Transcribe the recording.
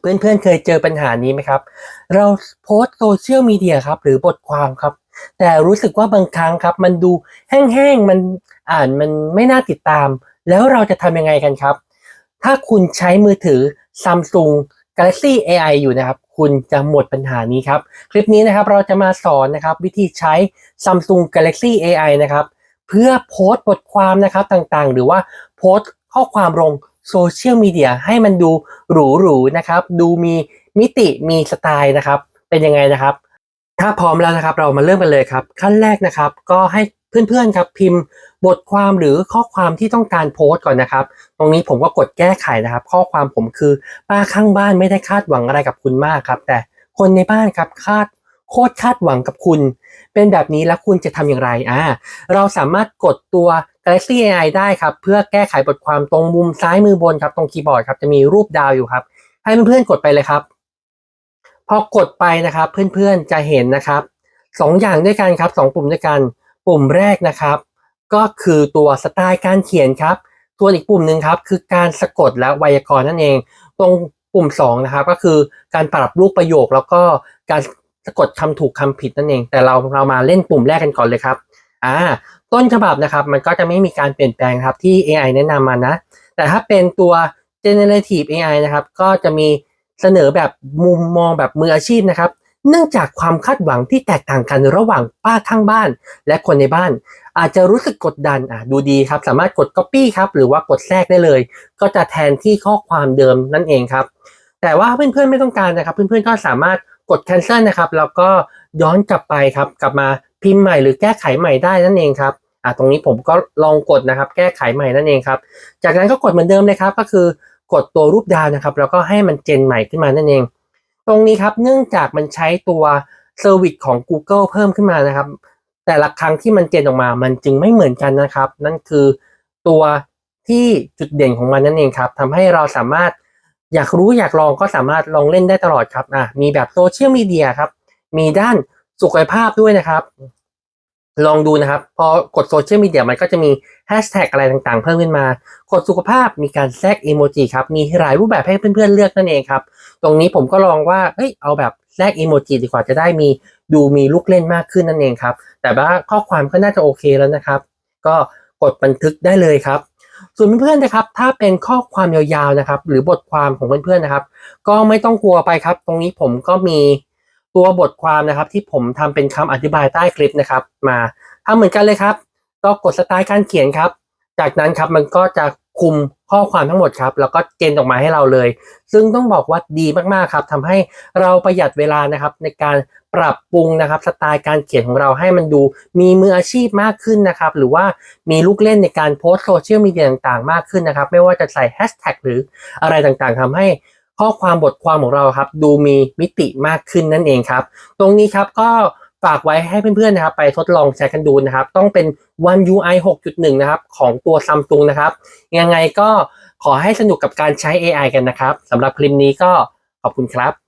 เพื่อนๆเคยเจอปัญหานี้ไหมครับ เราโพสต์โซเชียลมีเดียครับหรือบทความครับ แต่รู้สึกว่าบางครั้งครับ มันดูแห้งๆมันอ่านมันไม่น่าติดตาม แล้วเราจะทำยังไงกันครับ ถ้าคุณใช้มือถือ Samsung Galaxy AI อยู่นะครับ คุณจะหมดปัญหานี้ครับ คลิปนี้นะครับเราจะมาสอนนะครับวิธีใช้ Samsung Galaxy AI นะครับ เพื่อโพสต์บทความนะครับต่างๆ หรือว่าโพสต์ข้อความลง โซเชียลมีเดียให้มันดูหรูๆนะครับ ดูมีมิติมีสไตล์นะครับ เป็นยังไงนะครับ ถ้าพร้อมแล้วนะครับเรามาเริ่มกันเลยครับ ขั้นแรกนะครับ ก็ให้เพื่อนๆครับพิมพ์บทความหรือข้อความที่ต้องการโพสต์ก่อนนะครับ ตรงนี้ผมก็กดแก้ไขนะครับ ข้อความผมคือป้าข้างบ้านไม่ได้คาดหวังอะไรกับคุณมากครับ แต่คนในบ้านครับคาดโคตรคาดหวังกับคุณ เป็นแบบนี้แล้วคุณจะทำอย่างไรอ่าเราสามารถกดตัว Galaxy AI ได้ครับ เพื่อแก้ไขบทความตรงมุมซ้ายมือบนครับ ตรงคีย์บอร์ดครับจะมีรูปดาวอยู่ครับ ให้เพื่อนๆกดไปเลยครับ พอกดไปนะครับ เพื่อนๆจะเห็นนะครับสองอย่างด้วยกันครับสองปุ่มด้วยกัน ปุ่มแรกนะครับ ก็คือตัวสไตล์การเขียนครับส่วนอีกปุ่มหนึ่งครับคือการสะกดและไวยากรณ์นั่นเอง ตรงปุ่ม2นะครับก็คือการปรับรูปประโยคแล้วก็การสะกดคำถูกคำผิดนั่นเอง แต่เราเรามาเล่นปุ่มแรกกันก่อนเลยครับ อ่าต้นฉบับนะครับมันก็จะไม่มีการเปลี่ยนแปลงครับที่ AI แนะนำมานะ แต่ถ้าเป็นตัว generative AI นะครับ ก็จะมีเสนอแบบมุมมองแบบมืออาชีพนะครับ เนื่องจากความคาดหวังที่แตกต่างกันระหว่างป้าข้างบ้าน และคนในบ้าน อาจจะรู้สึกกดดันอะดูดีครับ สามารถกด copy ครับหรือว่ากดแทรกได้เลย ก็จะแทนที่ข้อความเดิมนั่นเองครับ แต่ว่าเพื่อนๆไม่ต้องการนะครับ เพื่อนๆก็สามารถกด cancel นะครับ แล้วก็ ย้อนกลับไปครับ กลับมาพิมพ์ใหม่หรือแก้ไขใหม่ได้นั่นเองครับอะตรงนี้ผมก็ลองกดนะครับ แก้ไขใหม่นั่นเองครับ จากนั้นก็กดเหมือนเดิมเลยครับ ก็คือกดตัวรูปดาวนะครับ แล้วก็ให้มันเจนใหม่ขึ้นมานั่นเอง ตรงนี้ครับเนื่องจากมันใช้ตัวเซอร์วิสของ Google เพิ่มขึ้นมานะครับ แต่ละครั้งที่มันเจนออกมามันจึงไม่เหมือนกันนะครับ นั่นคือตัวที่จุดเด่นของมันนั่นเองครับทำให้เราสามารถอยากรู้อยากลองก็สามารถลองเล่นได้ตลอดครับอะมีแบบโซเชียลมีเดียครับ มีด้าน สุขภาพด้วยนะครับ ลองดูนะครับ พอกดโซเชียลมีเดียมันก็จะมีแฮชแท็กอะไรต่างๆ เพิ่มขึ้นมา กดสุขภาพมีการแทรกอีโมจิครับ มีหลายรูปแบบให้เพื่อนๆเลือกนั่นเองครับ ตรงนี้ผมก็ลองว่าเอ้ยเอาแบบแทรกอีโมจิดีกว่าจะได้มีดูมีลูกเล่นมากขึ้นนั่นเองครับ แต่ว่าข้อความก็น่าจะโอเคแล้วนะครับ ก็กดบันทึกได้เลยครับส่วนเพื่อนๆนะครับ ถ้าเป็นข้อความยาวๆนะครับ หรือบทความของเพื่อนๆนะครับ ก็ไม่ต้องกลัวไปครับ ตรงนี้ผมก็มี ตัวบทความนะครับที่ผมทำเป็นคำอธิบายใต้คลิปนะครับ มาทำเหมือนกันเลยครับ ก็กดสไตล์การเขียนครับ จากนั้นครับมันก็จะคุมข้อความทั้งหมดครับ แล้วก็เจนออกมาให้เราเลย ซึ่งต้องบอกว่าดีมากๆครับทำให้เราประหยัดเวลานะครับ ในการปรับปรุงนะครับสไตล์การเขียนของเราให้มันดูมีมืออาชีพมากขึ้นนะครับ หรือว่ามีลูกเล่นในการโพสต์โซเชียลมีเดียต่างๆ มากขึ้นนะครับ ไม่ว่าจะใส่แฮชแท็กหรืออะไรต่างๆทำให้ ข้อความบทความของเราครับ ดูมีมิติมากขึ้นนั่นเองครับ ตรงนี้ครับก็ฝากไว้ให้เพื่อนๆนะครับ ไปทดลองใช้กันดูนะครับ ต้องเป็น One UI 6.1 นะครับ ของตัว Samsung นะครับ ยังไงก็ขอให้สนุกกับการใช้ AI กันนะครับสำหรับคลิปนี้ก็ขอบคุณครับ